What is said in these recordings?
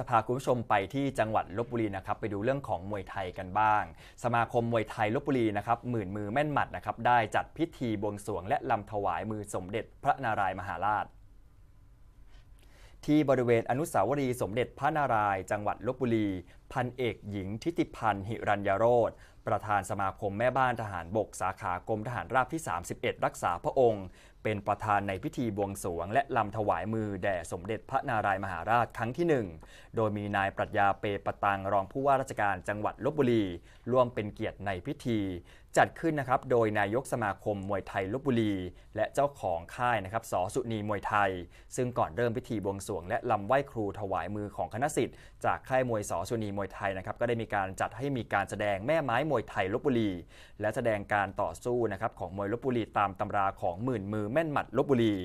จะพาคุณผู้ชมไปที่จังหวัดลบบุรีนะครับไปดูเรื่องของมวยไทยกันบ้าง สมาคมมวยไทยลบบุรีนะครับหมื่นมือแม่นหมัดนะครับได้จัดพิธีบวงสรวงและลำถวายมือสมเด็จพระนารายมหาราชที่บริเวณอนุสาวรีย์สมเด็จพระนารายณ์จังหวัดลบบุรี พันเอกหญิงทิติพันธ์หิรัญยโรธประธานสมาคมแม่บ้านทหารบกสาขากรมทหารราบที่ 31 รักษาพระองค์ เป็นประธานในพิธีบวงสรวง และลำถวายมือแด่สมเด็จพระนารายมหาราชครั้งที่หนึ่งโดยมีนายปรัชญาเปปตังรองผู้ว่าราชการจังหวัดลบบุรี ร่วมเป็นเกียรติในพิธี จัดขึ้นนะครับโดยนายกสมาคมมวยไทยลบบุรี และเจ้าของค่ายนะครับสสุนีมวยไทย ซึ่งก่อนเริ่มพิธีบวงสรวง และลำไหว้ครูถวายมือของคณะสิทธิ์จากค่ายมวยสสุนีมวยไทยนะครับก็ได้มีการจัดให้มีการแสดงแม่ไม้มวยไทยลบบุรี และแสดงการต่อสู้นะครับของมวยลบบุรีตามตำราของหมื่นมือแม่นหมัดลบบุรี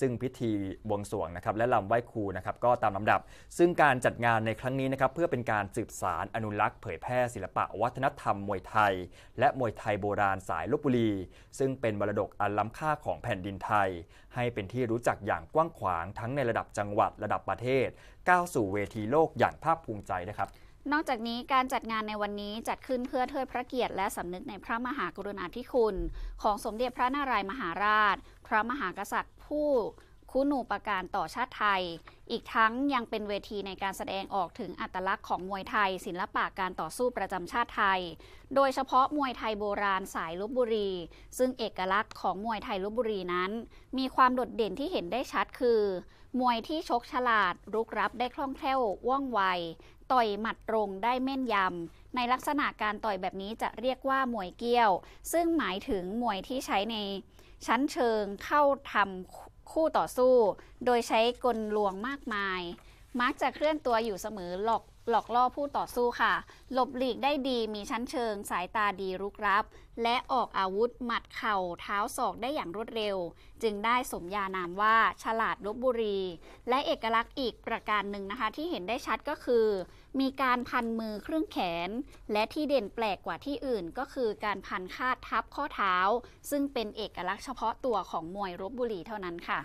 ซึ่งพิธีบวงสรวงนะครับและลำไหว้ครูนะครับก็ตามลำดับ ซึ่งการจัดงานในครั้งนี้นะครับเพื่อเป็นการสืบสารอนุรักษ์เผยแพร่ศิลปะวัฒนธรรมมวยไทย และมวยไทยโบราณสายลบบุรี ซึ่งเป็นมรดกอันล้ำค่าของแผ่นดินไทย ให้เป็นที่รู้จักอย่างกว้างขวางทั้งในระดับจังหวัดระดับประเทศก้าวสู่เวทีโลกอย่างภาคภูมิใจนะครับ นอกจากนี้การจัดงานในวันนี้จัดขึ้นเพื่อเทิดพระเกียรติและสำนึกในพระมหากรุณาธิคุณ ของสมเด็จพระนารายมหาราช พระมหากษัตริย์ผู้คุณูปการต่อชาติไทย อีกทั้งยังเป็นเวทีในการแสดงออกถึงอัตลักษณ์ของมวยไทย ศิลปะการต่อสู้ประจำชาติไทย โดยเฉพาะมวยไทยโบราณสายลบบุรี ซึ่งเอกลักษณ์ของมวยไทยลบบุรีนั้น มีความโดดเด่นที่เห็นได้ชัดคือ มวยที่ชกฉลาดรุกรับได้คล่องแคล่วว่องไว ต่อยหมัดตรงได้แม่นยำ ในลักษณะการต่อยแบบนี้จะเรียกว่ามวยเกี้ยว ซึ่งหมายถึงมวยที่ใช้ในชั้นเชิงเข้าทำคู่ต่อสู้ โดยใช้กลลวงมากมาย มักจะเคลื่อนตัวอยู่เสมอหลอก หลอกล่อผู้ต่อสู้ค่ะ หลบหลีกได้ดีมีชั้นเชิง สายตาดีรุกรับ และออกอาวุธหมัดเข่าเท้าศอกได้อย่างรวดเร็ว จึงได้สมญานามว่าฉลาดลบบุรี และเอกลักษณ์อีกประการหนึ่งนะคะ ที่เห็นได้ชัดก็คือ มีการพันมือครึ่งแขน และที่เด่นแปลกกว่าที่อื่นก็คือการพันคาดทับข้อเท้า ซึ่งเป็นเอกลักษณ์เฉพาะตัวของมวยลบบุรีเท่านั้นค่ะ